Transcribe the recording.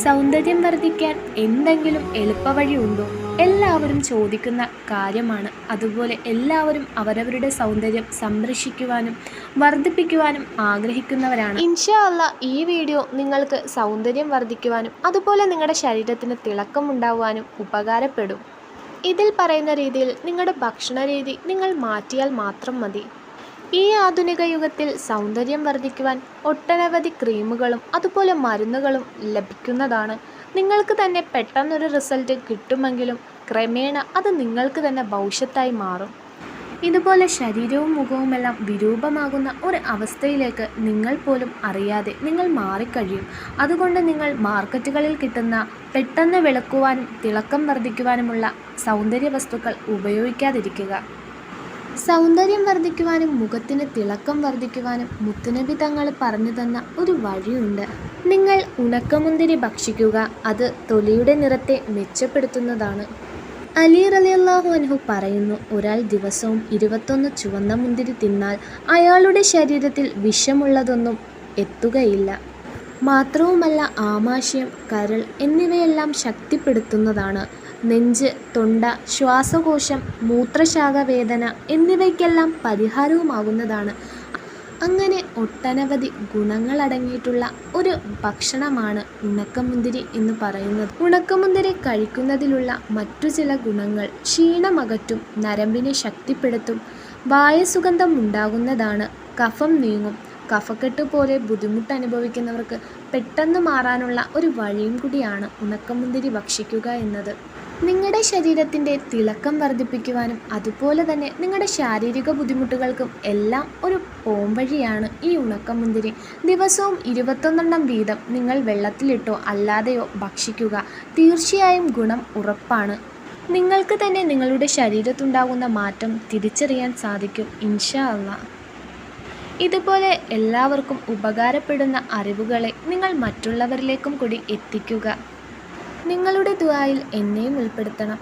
സൗന്ദര്യം വർദ്ധിക്കാൻ എന്തെങ്കിലും എളുപ്പവഴി ഉണ്ടോ എല്ലാവരും ചോദിക്കുന്ന കാര്യമാണ്. അതുപോലെ എല്ലാവരും അവരവരുടെ സൗന്ദര്യം സംരക്ഷിക്കുവാനും വർദ്ധിപ്പിക്കുവാനും ആഗ്രഹിക്കുന്നവരാണ്. ഇൻഷാ അല്ല ഈ വീഡിയോ നിങ്ങൾക്ക് സൗന്ദര്യം വർദ്ധിക്കുവാനും അതുപോലെ നിങ്ങളുടെ ശരീരത്തിന് തിളക്കം ഉണ്ടാവാനും ഉപകാരപ്പെടും. ഇതിൽ പറയുന്ന രീതിയിൽ നിങ്ങളുടെ ഭക്ഷണ രീതി നിങ്ങൾ മാറ്റിയാൽ മാത്രം മതി. ഈ ആധുനിക യുഗത്തിൽ സൗന്ദര്യം വർദ്ധിക്കുവാൻ ഒട്ടനവധി ക്രീമുകളും അതുപോലെ മരുന്നുകളും ലഭിക്കുന്നതാണ്. നിങ്ങൾക്ക് തന്നെ പെട്ടെന്നൊരു റിസൾട്ട് കിട്ടുമെങ്കിലും ക്രമേണ അത് നിങ്ങൾക്ക് തന്നെ ഭവിഷ്യത്തായി മാറും. ഇതുപോലെ ശരീരവും മുഖവുമെല്ലാം വിരൂപമാകുന്ന ഒരു അവസ്ഥയിലേക്ക് നിങ്ങൾ പോലും അറിയാതെ നിങ്ങൾ മാറിക്കഴിയും. അതുകൊണ്ട് നിങ്ങൾ മാർക്കറ്റുകളിൽ കിട്ടുന്ന പെട്ടെന്ന് വിളക്കുവാനും തിളക്കം വർദ്ധിക്കുവാനുമുള്ള സൗന്ദര്യ വസ്തുക്കൾ ഉപയോഗിക്കാതിരിക്കുക. സൗന്ദര്യം വർദ്ധിക്കുവാനും മുഖത്തിന് തിളക്കം വർദ്ധിക്കുവാനും മുത്തുനബി തങ്ങൾ പറഞ്ഞു തന്ന ഒരു വഴിയുണ്ട്. നിങ്ങൾ ഉണക്കമുന്തിരി ഭക്ഷിക്കുക അത് തൊലിയുടെ നിറത്തെ മെച്ചപ്പെടുത്തുന്നതാണ്. അലി റലിയല്ലാഹു അൻഹു പറയുന്നു ഒരാൾ ദിവസവും ഇരുപത്തൊന്ന് ചുവന്ന മുന്തിരി തിന്നാൽ അയാളുടെ ശരീരത്തിൽ വിഷമുള്ളതൊന്നും എത്തുകയില്ല. മാത്രവുമല്ല ആമാശയം കരൾ എന്നിവയെല്ലാം ശക്തിപ്പെടുത്തുന്നതാണ്. നെഞ്ച് തൊണ്ട ശ്വാസകോശം മൂത്രശാഖ വേദന എന്നിവയ്ക്കെല്ലാം പരിഹാരവുമാകുന്നതാണ്. അങ്ങനെ ഒട്ടനവധി ഗുണങ്ങളടങ്ങിയിട്ടുള്ള ഒരു ഭക്ഷണമാണ് ഉണക്കമുന്തിരി എന്ന് പറയുന്നത്. ഉണക്കമുന്തിരി കഴിക്കുന്നതിലുള്ള മറ്റു ചില ഗുണങ്ങൾ ക്ഷീണമകറ്റും നരമ്പിനെ ശക്തിപ്പെടുത്തും വായസുഗന്ധം ഉണ്ടാകുന്നതാണ് കഫം നീങ്ങും. കഫക്കെട്ട് പോലെ ബുദ്ധിമുട്ട് അനുഭവിക്കുന്നവർക്ക് പെട്ടെന്ന് മാറാനുള്ള ഒരു വഴിയും കൂടിയാണ് ഉണക്കമുന്തിരി ഭക്ഷിക്കുക എന്നത്. നിങ്ങളുടെ ശരീരത്തിന്റെ തിളക്കം വർദ്ധിപ്പിക്കുവാനും അതുപോലെ തന്നെ നിങ്ങളുടെ ശാരീരിക ബുദ്ധിമുട്ടുകൾക്കും എല്ലാം ഒരു പോംവഴിയാണ് ഈ ഉണക്കമുന്തിരി. ദിവസവും ഇരുപത്തൊന്നെണ്ണം വീതം നിങ്ങൾ വെള്ളത്തിലിട്ടോ അല്ലാതെയോ ഭക്ഷിക്കുക. തീർച്ചയായും ഗുണം ഉറപ്പാണ്. നിങ്ങൾക്ക് തന്നെ നിങ്ങളുടെ ശരീരത്തുണ്ടാകുന്ന മാറ്റം തിരിച്ചറിയാൻ സാധിക്കും ഇൻഷാ അള്ളാ ഇതുപോലെ എല്ലാവർക്കും ഉപകാരപ്പെടുന്ന അറിവുകളെ നിങ്ങൾ മറ്റുള്ളവരിലേക്കും കൂടി എത്തിക്കുക. നിങ്ങളുടെ ദുആയിൽ എന്നെയും ഉൾപ്പെടുത്തണം.